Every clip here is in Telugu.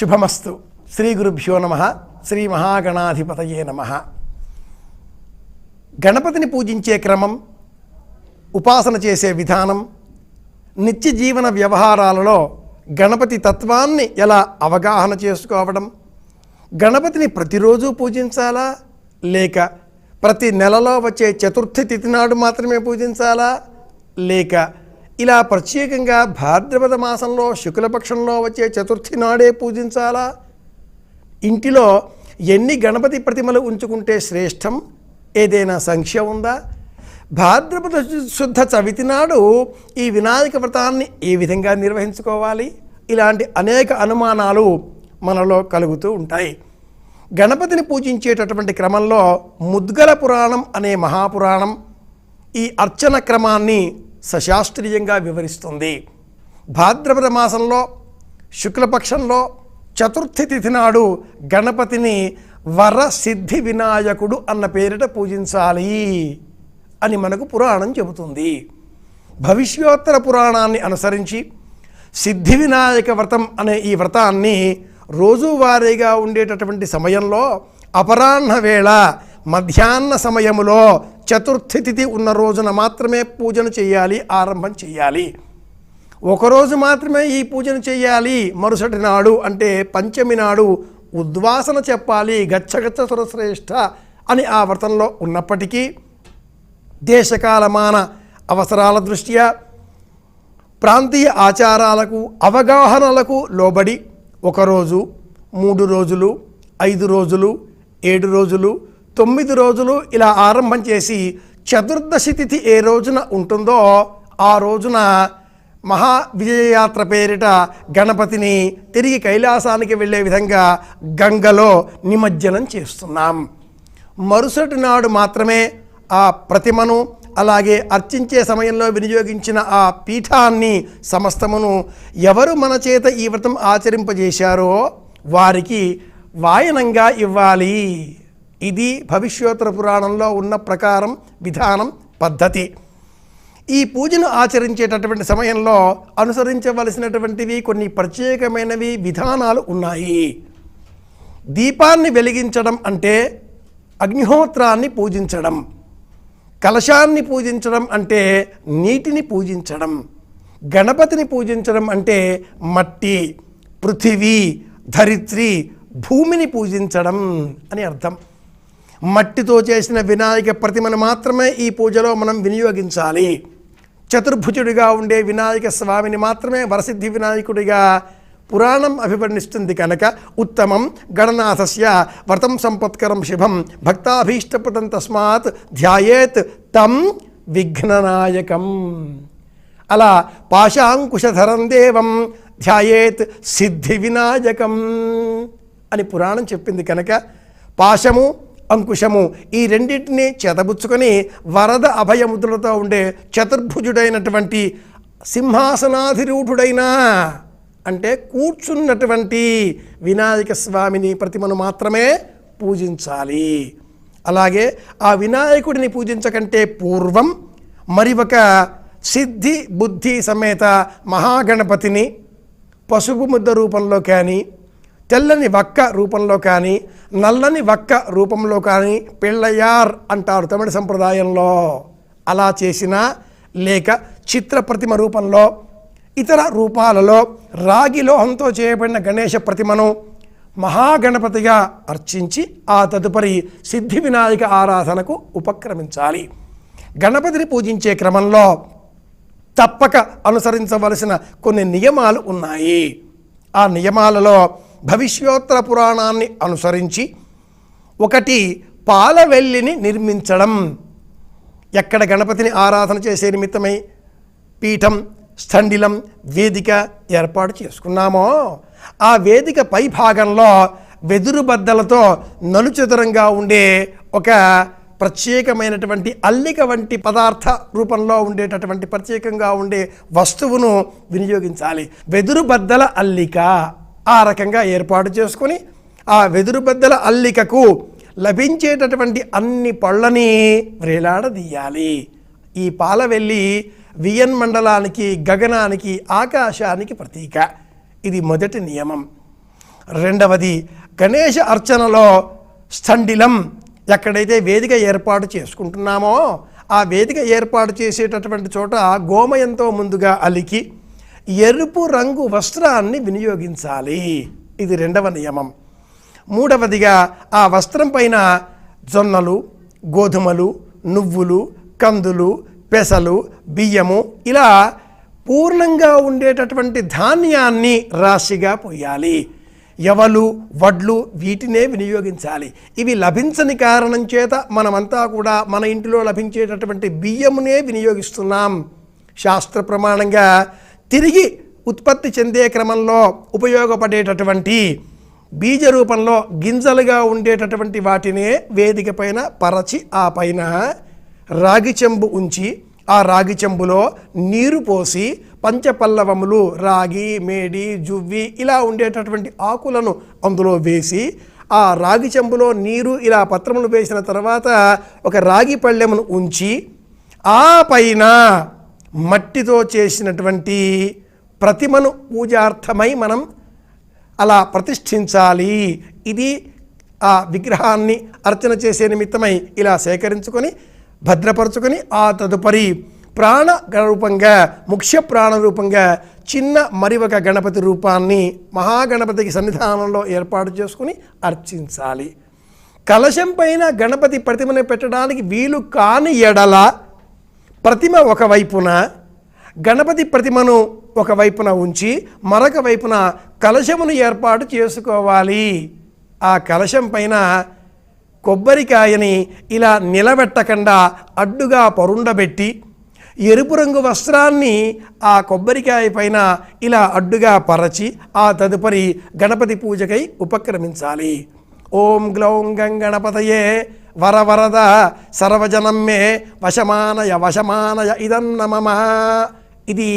శుభమస్తు. శ్రీ గురుభ్యో నమ. శ్రీ మహాగణాధిపతయే నమ. గణపతిని పూజించే క్రమం ఉపాసన చేసే విధానం నిత్య జీవన వ్యవహారాలలో గణపతి తత్వాన్ని ఎలా అవగాహన చేసుకోవడం గణపతిని ప్రతిరోజు పూజించాలా? లేక ప్రతి నెలలో వచ్చే చతుర్థి తిథి నాడు మాత్రమే పూజించాలా? లేక ఇలా ప్రత్యేకంగా భాద్రపద మాసంలో శుక్లపక్షంలో వచ్చే చతుర్థి నాడే పూజించాలా? ఇంటిలో ఎన్ని గణపతి ప్రతిమలు ఉంచుకుంటే శ్రేష్టం? ఏదైనా సంఖ్య ఉందా? భాద్రపద శుద్ధ చవితి నాడు ఈ వినాయక వ్రతాన్ని ఏ విధంగా నిర్వహించుకోవాలి? ఇలాంటి అనేక అనుమానాలు మనలో కలుగుతూ ఉంటాయి. గణపతిని పూజించేటటువంటి క్రమంలో ముద్గల పురాణం అనే మహాపురాణం ఈ అర్చన క్రమాన్ని సశాస్త్రీయంగా వివరిస్తుంది. భాద్రపద మాసంలో శుక్లపక్షంలో చతుర్థి తిథి నాడు గణపతిని వర సిద్ధి వినాయకుడు అన్న పేరిట పూజించాలి అని మనకు పురాణం చెబుతుంది. భవిష్యోత్తర పురాణాన్ని అనుసరించి సిద్ధి వినాయక వ్రతం అనే ఈ వ్రతాన్ని రోజువారీగా ఉండేటటువంటి సమయంలో అపరాహ్న వేళ మధ్యాహ్న సమయములో చతుర్థి తిథి ఉన్న రోజున మాత్రమే పూజను చేయాలి ఆరంభం చేయాలి. ఒకరోజు మాత్రమే ఈ పూజను చేయాలి మరుసటి నాడు అంటే పంచమి నాడు ఉద్వాసన చెప్పాలి గచ్చగచ్చ సురశ్రేష్ఠ అని ఆ వ్రతంలో ఉన్నప్పటికీ దేశకాలమాన అవసరాల దృష్ట్యా ప్రాంతీయ ఆచారాలకు అవగాహనలకు లోబడి ఒకరోజు మూడు రోజులు ఐదు రోజులు ఏడు రోజులు తొమ్మిది రోజులు ఇలా ఆరంభం చేసి చతుర్దశి తిథి ఏ రోజున ఉంటుందో ఆ రోజున మహా విజయయాత్ర పేరిట గణపతిని తిరిగి కైలాసానికి వెళ్ళే విధంగా గంగలో నిమజ్జనం చేస్తున్నాం. మరుసటి నాడు మాత్రమే ఆ ప్రతిమను అలాగే అర్చించే సమయంలో వినియోగించిన ఆ పీఠాన్ని సమస్తమును ఎవరు మన చేత ఈ వ్రతం ఆచరింపజేశారో వారికి వాయనంగా ఇవ్వాలి. ఇది భవిష్యోత్తర పురాణంలో ఉన్న ప్రకారం విధానం పద్ధతి. ఈ పూజను ఆచరించేటటువంటి సమయంలో అనుసరించవలసినటువంటివి కొన్ని ప్రత్యేకమైనవి విధానాలు ఉన్నాయి. దీపాన్ని వెలిగించడం అంటే అగ్నిహోత్రాన్ని పూజించడం. కలశాన్ని పూజించడం అంటే నీటిని పూజించడం. గణపతిని పూజించడం అంటే మట్టి పృథివీ ధరిత్రి భూమిని పూజించడం అని అర్థం. మట్టితో చేసిన వినాయక ప్రతిమను మాత్రమే ఈ పూజలో మనం వినియోగించాలి. చతుర్భుజుడిగా ఉండే వినాయక స్వామిని మాత్రమే వరసిద్ధి వినాయకుడిగా పురాణం అభివర్ణిస్తుంది కనుక ఉత్తమం గణనాథస్య వ్రతం సంపత్కరం శుభం భక్తాభీష్టపదం తస్మాత్ ధ్యాయేత్ తం విఘ్ననాయకం. అలా పాశాంకుశధరం దేవం ధ్యాయేత్ సిద్ధి వినాయకం అని పురాణం చెప్పింది కనుక పాశము అంకుశము. ఈ రెండింటిని చేతబుచ్చుకొని వరద అభయముద్రలతో ఉండే చతుర్భుజుడైనటువంటి సింహాసనాధిరూఢుడైన అంటే కూర్చున్నటువంటి వినాయక స్వామిని ప్రతిమను మాత్రమే పూజించాలి. అలాగే ఆ వినాయకుడిని పూజించకంటే పూర్వం మరి ఒక సిద్ధి బుద్ధి సమేత మహాగణపతిని పసుపు ముద్ద రూపంలో కానీ తెల్లని వక్క రూపంలో కానీ నల్లని వక్క రూపంలో కానీ పిళ్ళయార్ అంటారు తమిళ సంప్రదాయంలో. అలా చేసిన లేక చిత్రప్రతిమ రూపంలో ఇతర రూపాలలో రాగి లోహంతో చేయబడిన గణేష ప్రతిమను మహాగణపతిగా అర్చించి ఆ తదుపరి సిద్ధి వినాయక ఆరాధనకు ఉపక్రమించాలి. గణపతిని పూజించే క్రమంలో తప్పక అనుసరించవలసిన కొన్ని నియమాలు ఉన్నాయి. ఆ నియమాలలో భవిష్యోత్తర పురాణాన్ని అనుసరించి ఒకటి పాలవెల్లిని నిర్మించడం. ఎక్కడ గణపతిని ఆరాధన చేసే నిమిత్తమై పీఠం స్థండిలం వేదిక ఏర్పాటు చేసుకున్నామో ఆ వేదిక పై భాగంలో వెదురు బద్దలతో నలుచదురంగా ఉండే ఒక ప్రత్యేకమైనటువంటి అల్లిక వంటి పదార్థ రూపంలో ఉండేటటువంటి ప్రత్యేకంగా ఉండే వస్తువును వినియోగించాలి. వెదురు బద్దల అల్లిక. ఆ రకంగా ఏర్పాటు చేసుకొని ఆ వెదురు బద్దల అల్లికకు లభించేటటువంటి అన్ని పళ్ళని వ్రేలాడదీయాలి ఈ పాలవెల్లి వియన్ మండలానికి గగనానికి ఆకాశానికి ప్రతీక. ఇది మొదటి నియమం. రెండవది గణేష అర్చనలో స్థండిలం ఎక్కడైతే వేదిక ఏర్పాటు చేసుకుంటున్నామో ఆ వేదిక ఏర్పాటు చేసేటటువంటి చోట గోమయంతో ముందుగా అలికి ఎరుపు రంగు వస్త్రాన్ని వినియోగించాలి. ఇది రెండవ నియమం. మూడవదిగా ఆ వస్త్రం పైన జొన్నలు గోధుమలు నువ్వులు కందులు పెసలు బియ్యము ఇలా పూర్ణంగా ఉండేటటువంటి ధాన్యాన్ని రాశిగా పోయాలి. ఎవలు వడ్లు వీటినే వినియోగించాలి. ఇవి లభించని కారణం చేత మనమంతా కూడా మన ఇంటిలో లభించేటటువంటి బియ్యమునే వినియోగిస్తున్నాం. శాస్త్ర ప్రమాణంగా తిరిగి ఉత్పత్తి చెందే క్రమంలో ఉపయోగపడేటటువంటి బీజ రూపంలో గింజలుగా ఉండేటటువంటి వాటినే వేదిక పైన పరచి ఆ పైన రాగి చెంబు ఉంచి ఆ రాగి చెంబులో నీరు పోసి పంచపల్లవములు రాగి మేడి జువ్వి ఇలా ఉండేటటువంటి ఆకులను అందులో వేసి ఆ రాగి చెంబులో నీరు ఇలా పత్రములు వేసిన తర్వాత ఒక రాగి పళ్ళెమును ఉంచి ఆ పైన మట్టితో చేసినటువంటి ప్రతిమను పూజార్థమై మనం అలా ప్రతిష్ఠించాలి. ఇది ఆ విగ్రహాన్ని అర్చన చేసే నిమిత్తమై ఇలా సేకరించుకొని భద్రపరుచుకొని ఆ తదుపరి ప్రాణ రూపంగా ముఖ్య ప్రాణ రూపంగా చిన్న మరి ఒక గణపతి రూపాన్ని మహాగణపతికి సన్నిధానంలో ఏర్పాటు చేసుకుని అర్చించాలి. కలశం పైన గణపతి ప్రతిమను పెట్టడానికి వీలు కాని ఎడల ప్రతిమ ఒకవైపున గణపతి ప్రతిమను ఒకవైపున ఉంచి మరొక వైపున కలశమును ఏర్పాటు చేసుకోవాలి. ఆ కలశం పైన కొబ్బరికాయని ఇలా నిలబెట్టకుండా అడ్డుగా పరుండబెట్టి ఎరుపు రంగు వస్త్రాన్ని ఆ కొబ్బరికాయ పైన ఇలా అడ్డుగా పరచి ఆ తదుపరి గణపతి పూజకై ఉపక్రమించాలి. ఓం గ్లౌం గంగణపతయే వరవరద సర్వజనమ్మే వశమానయ వశమానయ ఇదన్న మమ ఇది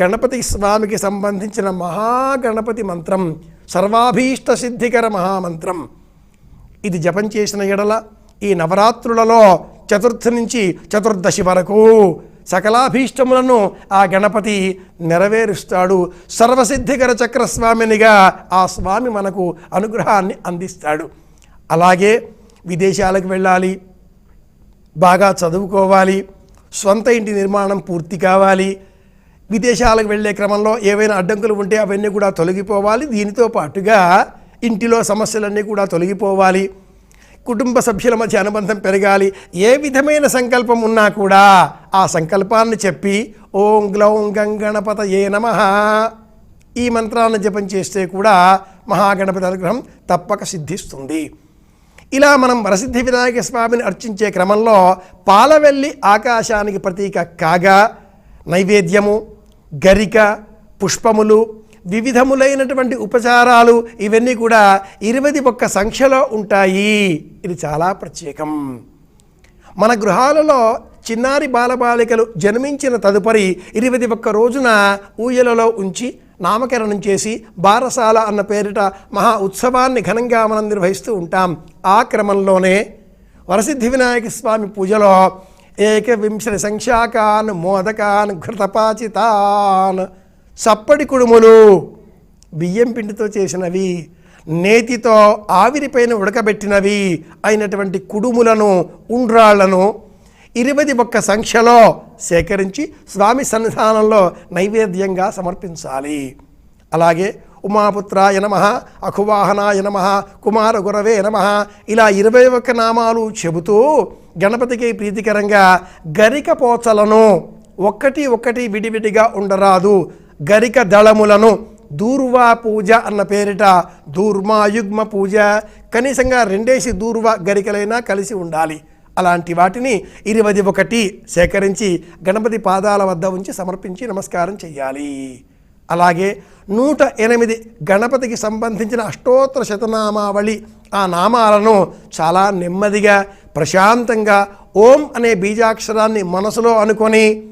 గణపతి స్వామికి సంబంధించిన మహాగణపతి మంత్రం సర్వాభీష్ట సిద్ధికర మహామంత్రం. ఇది జపం చేసిన ఎడల ఈ నవరాత్రులలో చతుర్థి నుంచి చతుర్దశి వరకు సకలాభీష్టములను ఆ గణపతి నెరవేరుస్తాడు. సర్వసిద్ధికర చక్రస్వామినిగా ఆ స్వామి మనకు అనుగ్రహాన్ని అందిస్తాడు. అలాగే విదేశాలకు వెళ్ళాలి బాగా చదువుకోవాలి సొంత ఇంటి నిర్మాణం పూర్తి కావాలి విదేశాలకు వెళ్ళే క్రమంలో ఏవైనా అడ్డంకులు ఉంటే అవన్నీ కూడా తొలగిపోవాలి. దీనితో పాటుగా ఇంటిలో సమస్యలన్నీ కూడా తొలగిపోవాలి. కుటుంబ సభ్యుల మధ్య అనుబంధం పెరగాలి. ఏ విధమైన సంకల్పం ఉన్నా కూడా ఆ సంకల్పాన్ని చెప్పి ఓం గ్లౌం గంగణపత ఏ నమ ఈ మంత్రాన్ని జపం చేస్తే కూడా మహాగణపతి అనుగ్రహం తప్పక సిద్ధిస్తుంది. ఇలా మనం వరసిద్ధి వినాయక స్వామిని అర్చించే క్రమంలో పాలవెల్లి ఆకాశానికి ప్రతీక కాగా నైవేద్యము గరిక పుష్పములు వివిధములైనటువంటి ఉపచారాలు ఇవన్నీ కూడా ఇరవై ఒక్క సంఖ్యలో ఉంటాయి. ఇది చాలా ప్రత్యేకం. మన గృహాలలో చిన్నారి బాలబాలికలు జన్మించిన తదుపరి ఇరవై ఒక్క రోజున ఊయలలో ఉంచి నామకరణం చేసి బారసాల అన్న పేరిట మహా ఉత్సవాన్ని ఘనంగా మనం నిర్వహిస్తూ ఉంటాం. ఆ క్రమంలోనే వరసిద్ధి వినాయక స్వామి పూజలో ఏకవింశతి సంఖ్యాకాన్ మోదకాన్ ఘృతపాచితాన్ సప్పడి కుడుములు బియ్యం పిండితో చేసినవి నేతితో ఆవిరిపైన ఉడకబెట్టినవి అయినటువంటి కుడుములను ఉండ్రాళ్ళను ఇరవై ఒక్క సంఖ్యలో సేకరించి స్వామి సన్నిధానంలో నైవేద్యంగా సమర్పించాలి. అలాగే ఉమాపుత్రాయ నమ అఖువాహనాయ నమ కుమార గురవే నమ ఇలా ఇరవై ఒక్క నామాలు చెబుతూ గణపతికి ప్రీతికరంగా గరిక పోచలను ఒక్కటి ఒక్కటి విడివిడిగా ఉండరాదు. గరిక దళములను దూర్వా పూజ అన్న పేరిట దూర్మాయుగ్మ పూజ కనీసంగా రెండేసి దూర్వ గరికలైనా కలిసి ఉండాలి. అలాంటి వాటిని ఇరవై ఒకటి సేకరించి గణపతి పాదాల వద్ద ఉంచి సమర్పించి నమస్కారం చెయ్యాలి. అలాగే నూట ఎనిమిది గణపతికి సంబంధించిన అష్టోత్తర శతనామావళి ఆ నామాలను చాలా నెమ్మదిగా ప్రశాంతంగా ఓం అనే బీజాక్షరాన్ని మనసులో అనుకొని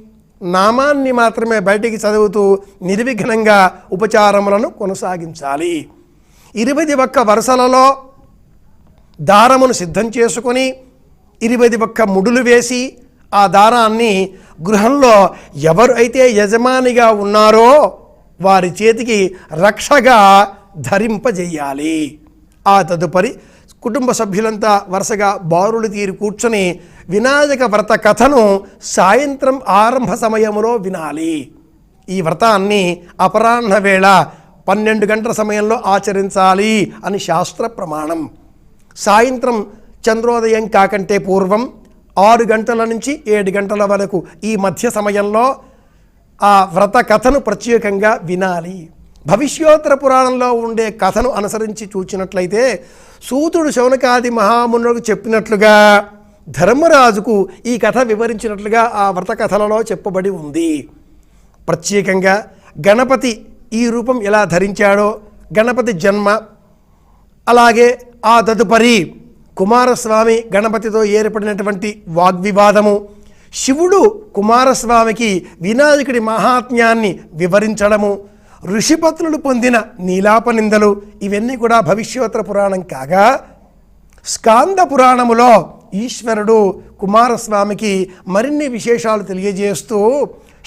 నామాన్ని మాత్రమే బయటికి చదువుతూ నిర్విఘ్నంగా ఉపచారములను కొనసాగించాలి. ఇరవై ఒక్క వరుసలలో దారమును సిద్ధం చేసుకొని ఇరవై ఒక్క ముడులు వేసి ఆ దారాన్ని గృహంలో ఎవరు అయితే యజమానిగా ఉన్నారో వారి చేతికి రక్షగా ధరింపజేయాలి. ఆ తదుపరి కుటుంబ సభ్యులంతా వరుసగా బారులు తీరి కూర్చొని వినాయక వ్రత కథను సాయంత్రం ఆరంభ సమయంలో వినాలి. ఈ వ్రతాన్ని అపరాహ్న వేళ పన్నెండు గంటల సమయంలో ఆచరించాలి అని శాస్త్ర ప్రమాణం. సాయంత్రం చంద్రోదయం కాకంటే పూర్వం ఆరు గంటల నుంచి ఏడు గంటల వరకు ఈ మధ్య సమయంలో ఆ వ్రత కథను ప్రత్యేకంగా వినాలి. భవిష్యోత్తర పురాణంలో ఉండే కథను అనుసరించి చూచినట్లయితే సూతుడు శౌనకాది మహామునులకు చెప్పినట్లుగా ధర్మరాజుకు ఈ కథ వివరించినట్లుగా ఆ వ్రత కథలలో చెప్పబడి ఉంది. ప్రత్యేకంగా గణపతి ఈ రూపం ఎలా ధరించాడో గణపతి జన్మ అలాగే ఆ తదుపరి కుమారస్వామి గణపతితో ఏర్పడినటువంటి వాగ్వివాదము. శివుడు కుమారస్వామికి వినాయకుడి మహాత్మ్యాన్ని వివరించడము. ఋషిపత్నులు పొందిన నీలాపనిందలు ఇవన్నీ కూడా భవిష్యోత్తర పురాణం కాగా స్కాంద పురాణములో ఈశ్వరుడు కుమారస్వామికి మరిన్ని విశేషాలు తెలియజేస్తూ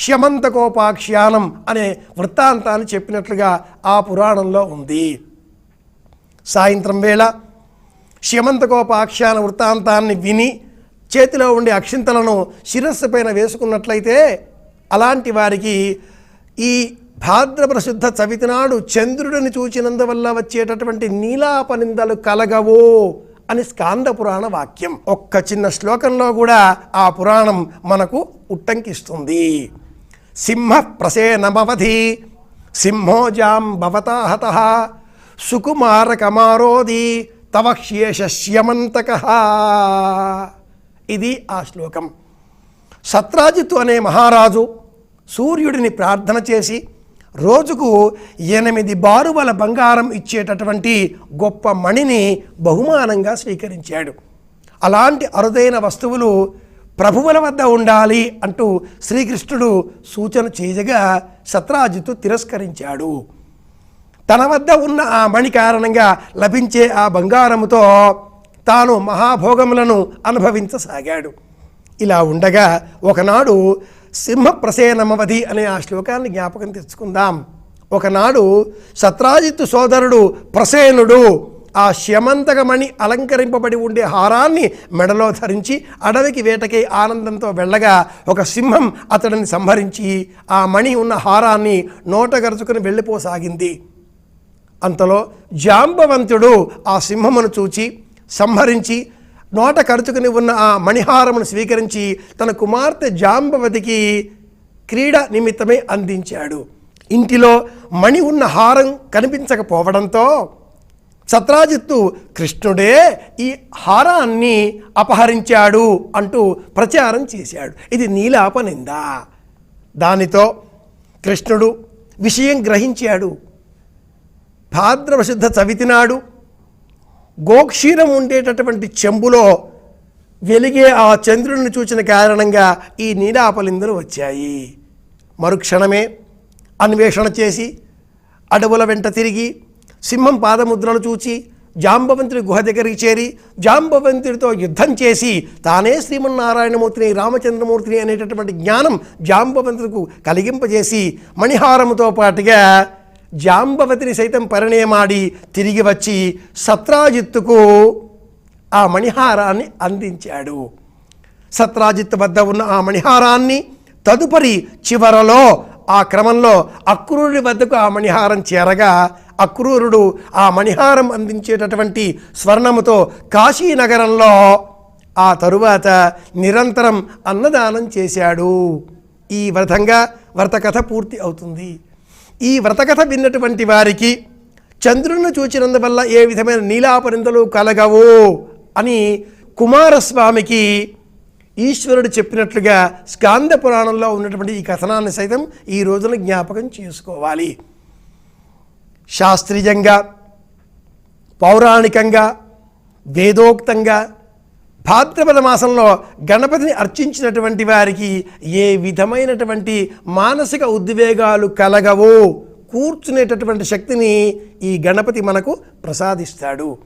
శమంతకోపాఖ్యానం అనే వృత్తాంతాన్ని చెప్పినట్లుగా ఆ పురాణంలో ఉంది. సాయంత్రం వేళ శమంతకోపాఖ్యాన వృత్తాంతాన్ని విని చేతిలో ఉండే అక్షింతలను శిరస్సు పైన వేసుకున్నట్లయితే అలాంటి వారికి ఈ భాద్రప్రసిద్ధ చవితినాడు చవితి నాడు చంద్రుడిని చూచినందువల్ల వచ్చేటటువంటి నీలాపనిందలు కలగవు అని స్కాంద పురాణ వాక్యం. ఒక్క చిన్న శ్లోకంలో కూడా ఆ పురాణం మనకు ఉట్టంకిస్తుంది. సింహ ప్రసేనమవధి సింహోజాం భవతాహత హత సుకుమారకమారోది తవ ఇది ఆ శ్లోకం. సత్రాజిత్తు అనే మహారాజు సూర్యుడిని ప్రార్థన చేసి రోజుకు ఎనిమిది బారువల బంగారం ఇచ్చేటటువంటి గొప్ప మణిని బహుమానంగా స్వీకరించాడు. అలాంటి అరుదైన వస్తువులు ప్రభువుల వద్ద ఉండాలి అంటూ శ్రీకృష్ణుడు సూచన చేయగా సత్రాజిత్తు తిరస్కరించాడు. తన వద్ద ఉన్న ఆ మణి కారణంగా లభించే ఆ బంగారముతో తాను మహాభోగములను అనుభవించసాగాడు. ఇలా ఉండగా ఒకనాడు సింహప్రసేనమవధి అనే ఆ శ్లోకాన్ని జ్ఞాపకం తెచ్చుకుందాం. ఒకనాడు సత్రాజిత్తు సోదరుడు ప్రసేనుడు ఆ శమంతకమణి అలంకరింపబడి ఉండే హారాన్ని మెడలో ధరించి అడవికి వేటకై ఆనందంతో వెళ్ళగా ఒక సింహం అతడిని సంహరించి ఆ మణి ఉన్న హారాన్ని నోటగరుచుకుని వెళ్ళిపోసాగింది. అంతలో జాంబవంతుడు ఆ సింహమును చూచి సంహరించి నోట కరుచుకుని ఉన్న ఆ మణిహారమును స్వీకరించి తన కుమార్తె జాంబవతికి క్రీడ నిమిత్తమై అందించాడు. ఇంటిలో మణి ఉన్న హారం కనిపించకపోవడంతో సత్రాజిత్తు కృష్ణుడే ఈ హారాన్ని అపహరించాడు అంటూ ప్రచారం చేశాడు. ఇది నీలాపనిందా దానితో కృష్ణుడు విషయం గ్రహించాడు. భాద్రవశుద్ధ చవితి నాడు గోక్షీరం ఉండేటటువంటి చెంబులో వెలిగే ఆ చంద్రుడిని చూచిన కారణంగా ఈ నీలాపలిందులు వచ్చాయి. మరుక్షణమే అన్వేషణ చేసి అడవుల వెంట తిరిగి సింహం పాదముద్రలు చూచి జాంబవంతుడి గుహ దగ్గరికి చేరి జాంబవంతుడితో యుద్ధం చేసి తానే శ్రీమన్నారాయణమూర్తిని రామచంద్రమూర్తిని అనేటటువంటి జ్ఞానం జాంబవంతుడికి కలిగింపజేసి మణిహారముతో పాటుగా జాంబవతిని సైతం పరిణయమాడి తిరిగి వచ్చి సత్రాజిత్తుకు ఆ మణిహారాన్ని అందించాడు. సత్రాజిత్ వద్ద ఉన్న ఆ మణిహారాన్ని తదుపరి చివరలో ఆ క్రమంలో అక్రూరుడి వద్దకు ఆ మణిహారం చేరగా అక్రూరుడు ఆ మణిహారం అందించేటటువంటి స్వర్ణముతో కాశీనగరంలో ఆ తరువాత నిరంతరం అన్నదానం చేశాడు. ఈ వ్రతంగా వ్రతకథ పూర్తి అవుతుంది. ఈ వ్రతకథ విన్నటువంటి వారికి చంద్రుని చూచినందువల్ల ఏ విధమైన నీలాపరిందలు కలగవు అని కుమారస్వామికి ఈశ్వరుడు చెప్పినట్లుగా స్కాంద పురాణంలో ఉన్నటువంటి ఈ కథనాన్ని సైతం ఈ రోజున జ్ఞాపకం చేసుకోవాలి. శాస్త్రీయంగా పౌరాణికంగా వేదోక్తంగా భాద్రపద మాసంలో గణపతిని అర్చించినటువంటి వారికి ఏ విధమైనటువంటి మానసిక ఉద్వేగాలు కలగవో? కూర్చునేటటువంటి శక్తిని ఈ గణపతి మనకు ప్రసాదిస్తాడు.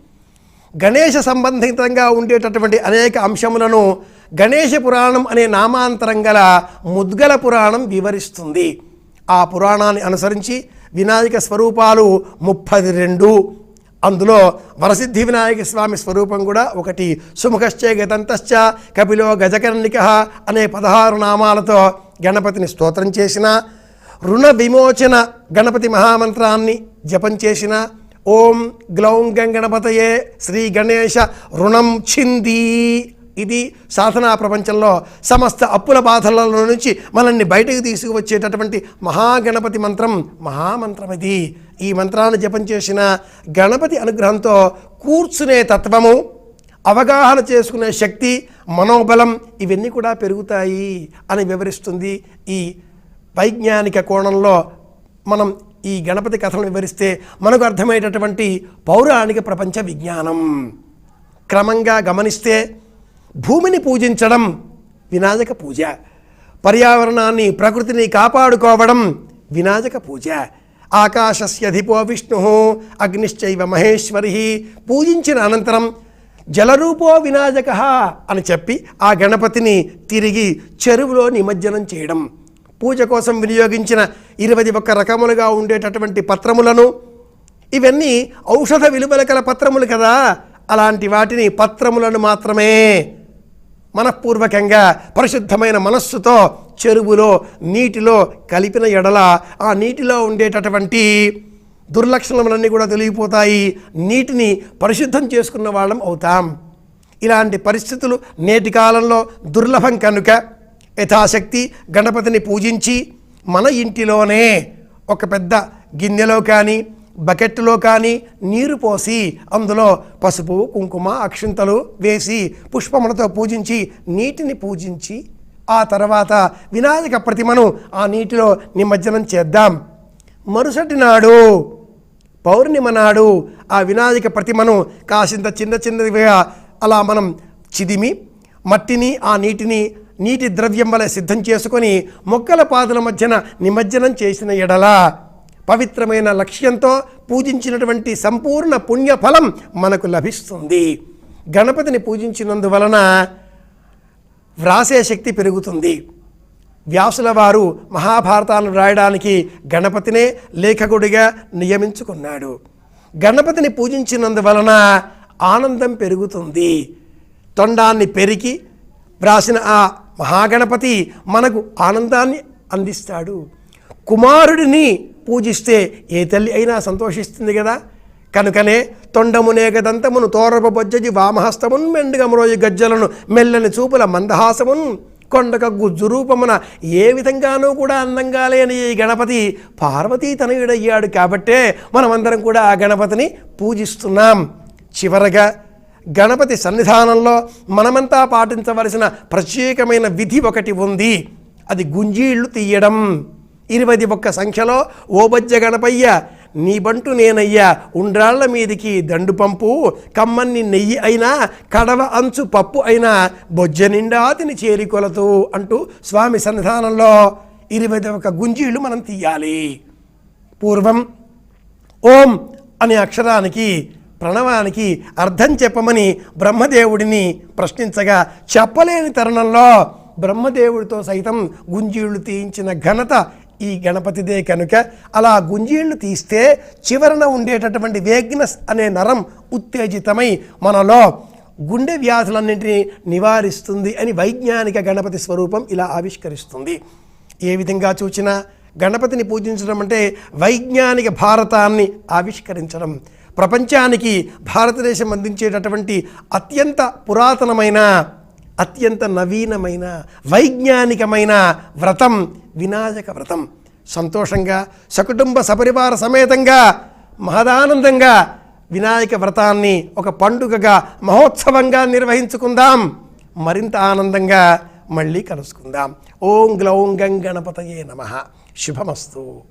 గణేష సంబంధితంగా ఉండేటటువంటి అనేక అంశములను గణేష పురాణం అనే నామాంతరం గల ముద్గల పురాణం వివరిస్తుంది. ఆ పురాణాన్ని అనుసరించి వినాయక స్వరూపాలు ముప్పది రెండు అందులో వరసిద్ధి వినాయక స్వామి స్వరూపం కూడా ఒకటి. సుముఖశ్చే గతంతశ్చ కపిలో గజకర్ణిక అనే పదహారు నామాలతో గణపతిని స్తోత్రం చేసిన రుణ విమోచన గణపతి మహామంత్రాన్ని జపం చేసిన ఓం గ్లౌం గణపతయే శ్రీ గణేశ రుణం చింది ఇది సాధనా ప్రపంచంలో సమస్త అప్పుల బాధలలో నుంచి మనల్ని బయటకు తీసుకువచ్చేటటువంటి మహాగణపతి మంత్రం మహామంత్రం ఇది. ఈ మంత్రాన్ని జపం చేసిన గణపతి అనుగ్రహంతో కూర్చునే తత్వము అవగాహన చేసుకునే శక్తి మనోబలం ఇవన్నీ కూడా పెరుగుతాయి అని వివరిస్తుంది ఈ వైజ్ఞానిక కోణంలో మనం ఈ గణపతి కథలను వివరిస్తే మనకు అర్థమయ్యేటటువంటి పౌరాణిక ప్రపంచ విజ్ఞానం. క్రమంగా గమనిస్తే భూమిని పూజించడం వినాయక పూజ. పర్యావరణాన్ని ప్రకృతిని కాపాడుకోవడం వినాయక పూజ. ఆకాశస్యధిపో విష్ణు అగ్నిశ్చైవ మహేశ్వరి పూజించిన అనంతరం జలరూపో వినాయక అని చెప్పి ఆ గణపతిని తిరిగి చెరువులో నిమజ్జనం చేయడం. పూజ కోసం వినియోగించిన ఇరవై ఒక్క రకములుగా ఉండేటటువంటి పత్రములను ఇవన్నీ ఔషధ విలువల కల పత్రములు కదా. అలాంటి వాటిని పత్రములను మాత్రమే మనఃపూర్వకంగా పరిశుద్ధమైన మనస్సుతో చెరువులో నీటిలో కలిపిన ఎడల ఆ నీటిలో ఉండేటటువంటి దుర్లక్షణములన్నీ కూడా తొలగిపోతాయి. నీటిని పరిశుద్ధం చేసుకున్న వాళ్ళం అవుతాం. ఇలాంటి పరిస్థితులు నేటి కాలంలో దుర్లభం కనుక యథాశక్తి గణపతిని పూజించి మన ఇంటిలోనే ఒక పెద్ద గిన్నెలో కానీ బకెట్లో కానీ నీరు పోసి అందులో పసుపు కుంకుమ అక్షింతలు వేసి పుష్పములతో పూజించి నీటిని పూజించి ఆ తర్వాత వినాయక ప్రతిమను ఆ నీటిలో నిమజ్జనం చేద్దాం. మరుసటి నాడు పౌర్ణిమ నాడు ఆ వినాయక ప్రతిమను కాసింత చిన్న చిన్నదిగా అలా మనం చిదిమి మట్టిని ఆ నీటిని నీటి ద్రవ్యం వలె సిద్ధం చేసుకొని మొక్కల పాదుల మధ్యన నిమజ్జనం చేసిన ఎడల పవిత్రమైన లక్ష్యంతో పూజించినటువంటి సంపూర్ణ పుణ్యఫలం మనకు లభిస్తుంది. గణపతిని పూజించినందువలన వ్రాసే శక్తి పెరుగుతుంది. వ్యాసుల వారు మహాభారతాలను రాయడానికి గణపతినే లేఖకుడిగా నియమించుకున్నాడు. గణపతిని పూజించినందువలన ఆనందం పెరుగుతుంది. తొండాన్ని పెరిగి వ్రాసిన ఆ మహాగణపతి మనకు ఆనందాన్ని అందిస్తాడు. కుమారుడిని పూజిస్తే ఏ తల్లి అయినా సంతోషిస్తుంది కదా. కనుకనే తొండమునే గదంతమును తోరప బొజ్జజి వామహస్తమున్ మెండుగమరోజు గజ్జలను మెల్లని చూపుల మందహాసమున్ కొండక గుజ్జు రూపమున ఏ విధంగానూ కూడా అందంగా లేని ఈ గణపతి పార్వతీ తనయుడయ్యాడు కాబట్టే మనమందరం కూడా ఆ గణపతిని పూజిస్తున్నాం. చివరగా గణపతి సన్నిధానంలో మనమంతా పాటించవలసిన ప్రత్యేకమైన విధి ఒకటి ఉంది. అది గుంజీళ్ళు తీయడం. ఇరవై ఒక్క సంఖ్యలో ఓ గణపయ్య నీ బంటు నేనయ్యా ఉండ్రాళ్ళ మీదికి దండు పంపు కమ్మన్ని నెయ్యి అయినా కడవ అంచు పప్పు అయినా బొజ్జ నిండా తిని చేరికొలతూ అంటూ స్వామి సన్నిధానంలో ఇరవై ఒక్క గుంజీళ్ళు మనం తీయాలి. పూర్వం ఓం అనే అక్షరానికి ప్రణవానికి అర్థం చెప్పమని బ్రహ్మదేవుడిని ప్రశ్నించగా చెప్పలేని తరుణంలో బ్రహ్మదేవుడితో సైతం గుంజీళ్ళు తీయించిన ఘనత ఈ గణపతిదే కనుక అలా గుంజీళ్ళు తీస్తే చివరన ఉండేటటువంటి వేగ్నస్ అనే నరం ఉత్తేజితమై మనలో గుండె వ్యాధులన్నింటినీ నివారిస్తుంది అని వైజ్ఞానిక గణపతి స్వరూపం ఇలా ఆవిష్కరిస్తుంది. ఏ విధంగా చూచినా గణపతిని పూజించడం అంటే వైజ్ఞానిక భారతాన్ని ఆవిష్కరించడం. ప్రపంచానికి భారతదేశం అందించేటటువంటి అత్యంత పురాతనమైన అత్యంత నవీనమైన వైజ్ఞానికమైన వ్రతం వినాయక వ్రతం సంతోషంగా సకుటుంబ సపరివార సమేతంగా మహదానందంగా వినాయక వ్రతాన్ని ఒక పండుగగా మహోత్సవంగా నిర్వహించుకుందాం. మరింత ఆనందంగా మళ్ళీ కలుసుకుందాం. ఓం గ్లౌం గం గణపతయే నమ. శుభమస్తు.